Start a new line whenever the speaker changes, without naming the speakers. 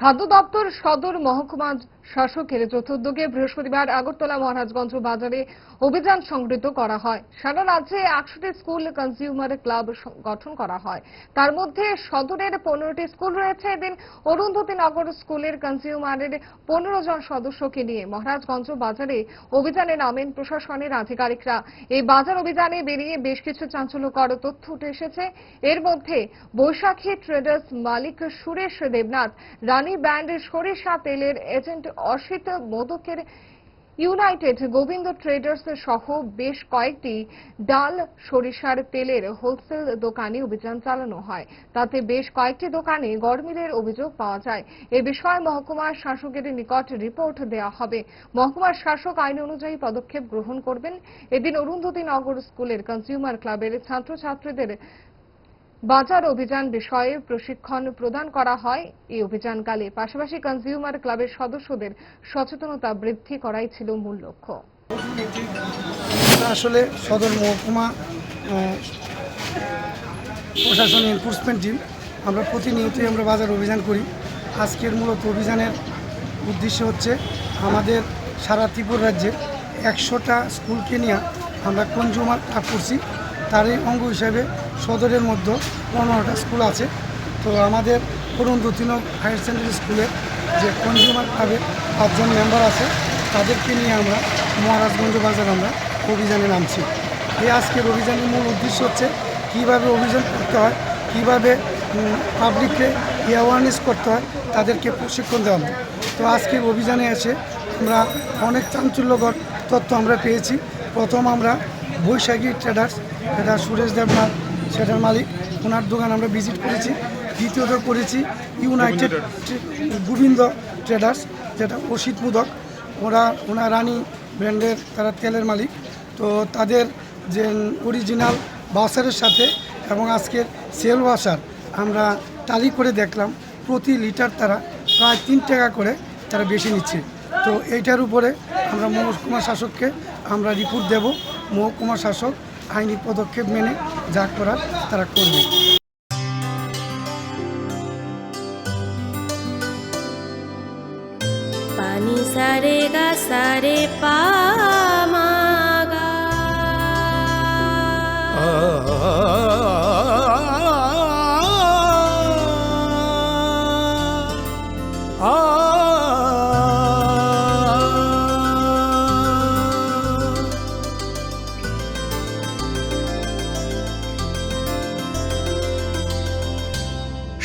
খাদ্য দপ্তর সদর মহকুমা শাসকের যৌথোদ্যোগে বৃহস্পতিবার আগরতলা মহারাজগঞ্জ বাজারে অভিযান সংগঠিত করা হয়। সারা রাজ্যে একশোটি স্কুল কনজিউমার ক্লাব গঠন করা হয়। তার মধ্যে সদরের পনেরোটি স্কুল রয়েছে। এদিন অরুন্ধতী নগর স্কুলের কনজিউমারের পনেরো জন সদস্যকে নিয়ে মহারাজগঞ্জ বাজারে অভিযানে নামেন প্রশাসনের আধিকারিকরা। এই বাজার অভিযানে বেরিয়ে বেশ কিছু চাঞ্চল্যকর তথ্য উঠে এসেছে। এর মধ্যে বৈশাখী ট্রেডার্স মালিক সুরেশ দেবনাথ, রানী ব্যান্ড সরিষা তেলের এজেন্ট অসিত মোদকের ইউনাইটেড গোবিন্দ ট্রেডার্স সহ বেশ কয়েকটি ডাল সরিষার তেলের হোলসেল দোকানে অভিযান চালানো হয়। তাতে বেশ কয়েকটি দোকানে গরমিলের অভিযোগ পাওয়া যায়। এ বিষয়ে মহকুমার শাসকের নিকট রিপোর্ট দেওয়া হবে। মহকুমার শাসক আইন অনুযায়ী পদক্ষেপ গ্রহণ করবেন। এদিন অরুন্ধতী নগর স্কুলের কনজিউমার ক্লাবের ছাত্রছাত্রীদের বাজার অভিযান বিষয়ে প্রশিক্ষণ প্রদান করা হয়। এই অভিযানকালে পাশাপাশি কনজিউমার ক্লাবের সদস্যদের সচেতনতা বৃদ্ধি করাই ছিল মূল লক্ষ্য।
আসলে সদর মহকুমা প্রশাসন এনফোর্সমেন্ট টিম আমরা প্রতিনিয়তই আমরা বাজার অভিযান করি। আজকের মূলত অভিযানের উদ্দেশ্য হচ্ছে আমাদের সারা ত্রিপুরা রাজ্যে একশোটা স্কুলকে নিয়ে আমরা কনজিউমার ক্লাব করছি। তারই অঙ্গ হিসাবে সদরের মধ্যে পনেরোটা স্কুল আছে। তো আমাদের অরুন্ধতিনক হায়ার সেকেন্ডারি স্কুলে যে কনজিউমার ক্লাবের পাঁচজন মেম্বার আছে, তাদেরকে নিয়ে আমরা মহারাজগঞ্জ বাজার আমরা অভিযানে নামছি। এই আজকের অভিযানের মূল উদ্দেশ্য হচ্ছে কীভাবে অভিযান করতে হয়, কীভাবে পাবলিককে অ্যাওয়ারনেস করতে হয়, তাদেরকে প্রশিক্ষণ দেওয়া হবে। তো আজকের অভিযানে এসে আমরা অনেক চাঞ্চল্যকর তথ্য আমরা পেয়েছি। প্রথম আমরা বৈশাখী ট্রেডার্স এটা সুরেশ দেবনাথ সেটার মালিক। ওনার দোকান আমরা ভিজিট করেছি, দ্বিতীয়ত করেছি ইউনাইটেড গোবিন্দ ট্রেডার্স যেটা অসিত মুদক। ওরা, ওনা রানী ব্র্যান্ডের, তারা তেলের মালিক। তো তাদের যে অরিজিনাল বাসারের সাথে এবং আজকের সেল ওয়াশার আমরা টালি করে দেখলাম, প্রতি লিটার তারা প্রায় তিন টাকা করে তারা বেশি নিচ্ছে। তো এইটার উপরে আমরা মহকুমা শাসককে আমরা রিপোর্ট দেব। মহকুমা শাসক আইনি পদক্ষেপ মেনে যা করার তারা করবে।
পানি সারে গা সারে পামাগা